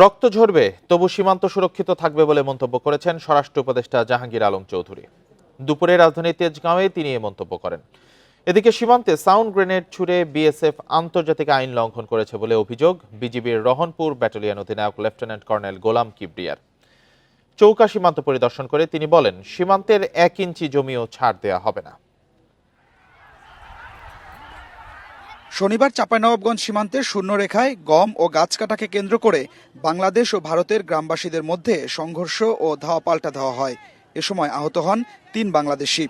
রক্ত ঝরবে, তবু সীমান্ত সুরক্ষিত থাকবে বলে মন্তব্য করেছেন স্বরাষ্ট্র উপদেষ্টা জাহাঙ্গীর আলম চৌধুরী। দুপুরে রাজধানীর তেজগাঁওয়ে তিনি এ মন্তব্য করেন। এদিকে সীমান্তে সাউন্ড গ্রেনেড ছুড়ে বিএসএফ আন্তর্জাতিক আইন লঙ্ঘন করেছে বলে অভিযোগ বিজিবির রহনপুর ব্যাটালিয়ন অধিনায়ক লেফটেন্যান্ট কর্নেল গোলাম কিবরিয়ার। চৌকা সীমান্ত পরিদর্শন করে তিনি বলেন, সীমান্তের এক ইঞ্চি জমিও ছাড় দেওয়া হবে না। শনিবার চাঁপাইনবাবগঞ্জ সীমান্তের শূন্যরেখায় গম ও গাছ কাটাকে কেন্দ্র করে বাংলাদেশ ও ভারতের গ্রামবাসীদের মধ্যে সংঘর্ষ ও ধাওয়া পাল্টা ধাওয়া হয়। এ সময় আহত হন তিন বাংলাদেশি।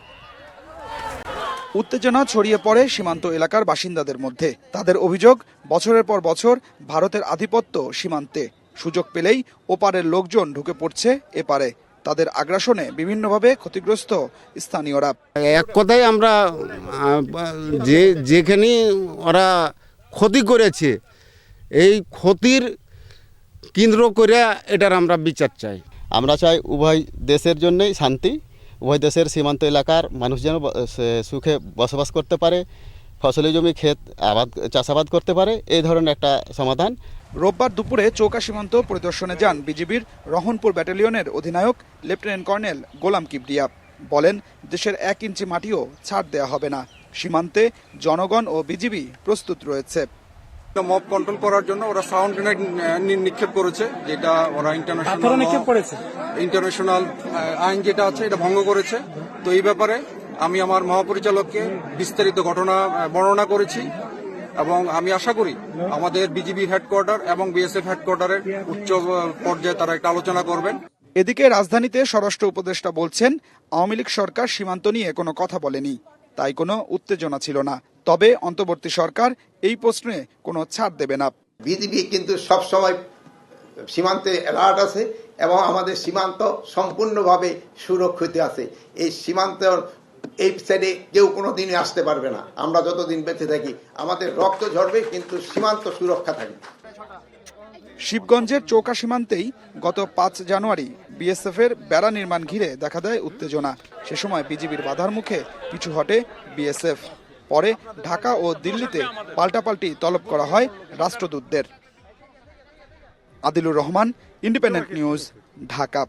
উত্তেজনা ছড়িয়ে পড়ে সীমান্ত এলাকার বাসিন্দাদের মধ্যে। তাদের অভিযোগ, বছরের পর বছর ভারতের আধিপত্য সীমান্তে। সুযোগ পেলেই ওপারের লোকজন ঢুকে পড়ছে এপারে। তাদের আগ্রাসনে বিভিন্নভাবে ক্ষতিগ্রস্ত স্থানীয়রা। এক কথায় আমরা যে যেখানে ওরা ক্ষতি করেছে এই ক্ষতির কেন্দ্র করে এটার আমরা বিচার চাই। আমরা চাই উভয় দেশের জন্যই শান্তি উভয় দেশের সীমান্ত এলাকার মানুষ যেন সুখে বসবাস করতে পারে। ফসলি জমি ক্ষেত আবাদ চাষাবাদ করতে পারে এই ধরনের একটা সমাধান। রোববার দুপুরে চৌকা সীমান্ত পরিদর্শনে যান বিজিবির রহনপুর ব্যাটালিয়নের অধিনায়ক লেফটেন্যান্ট কর্নেল গোলাম কিবরিয়া। বলেন দেশের এক ইঞ্চি মাটিও ছাড় দেওয়া হবে না। সীমান্তে জনগণ ও বিজিবি প্রস্তুত রয়েছে। মব কন্ট্রোল করার জন্য ওরা সাউন্ড গ্রেনেড নিক্ষেপ করেছে যেটা ওরা ইন্টারন্যাশনাল নিক্ষেপ করেছে? ইন্টারন্যাশনাল আইন যেটা আছে এটা ভঙ্গ করেছে। তো এই ব্যাপারে আমি আমার মহাপরিচালককে বিস্তারিত ঘটনা বর্ণনা করেছি এবং আমি আশা করি আমাদের বিজিবি হেডকোয়ার্টার এবং বিএসএফ হেডকোয়ার্টারের উচ্চ পর্যায়ে তারা একটা আলোচনা করবেন। এদিকে রাজধানীতে স্বরাষ্ট্র উপদেষ্টা বলছেন আওয়ামী লীগ সরকার সীমান্ত নিয়ে কোনো কথা বলেনি। তাই কোনো উত্তেজনা ছিল না। তবে অন্তর্বর্তী সরকার এই প্রশ্নে কোনো ছাড় দেবে না। বিজিবি কিন্তু সব সময় সীমান্তে অ্যালার্ট আছে এবং আমাদের সীমান্ত সম্পূর্ণভাবে সুরক্ষিত আছে। এই সীমান্ত এই সাইডে কেউ কোনো দিনই আসতে পারবে না। আমরা যতদিন বেঁচে থাকি, আমাদের রক্ত ঝরবে, কিন্তু সীমান্ত সুরক্ষা থাকবে। শিবগঞ্জের চৌকা সীমান্তেই গত পাঁচ জানুয়ারি বিএসএফ এর বেড়া নির্মাণ ঘিরে দেখা দেয় উত্তেজনা। সে সময় বিজিবির বাধার মুখে পিছু হটে বিএসএফ। পরে ঢাকা ও দিল্লিতে পাল্টাপাল্টি তলব করা হয় রাষ্ট্রদূতদের। Adilur Rahman, independent news, Dhaka.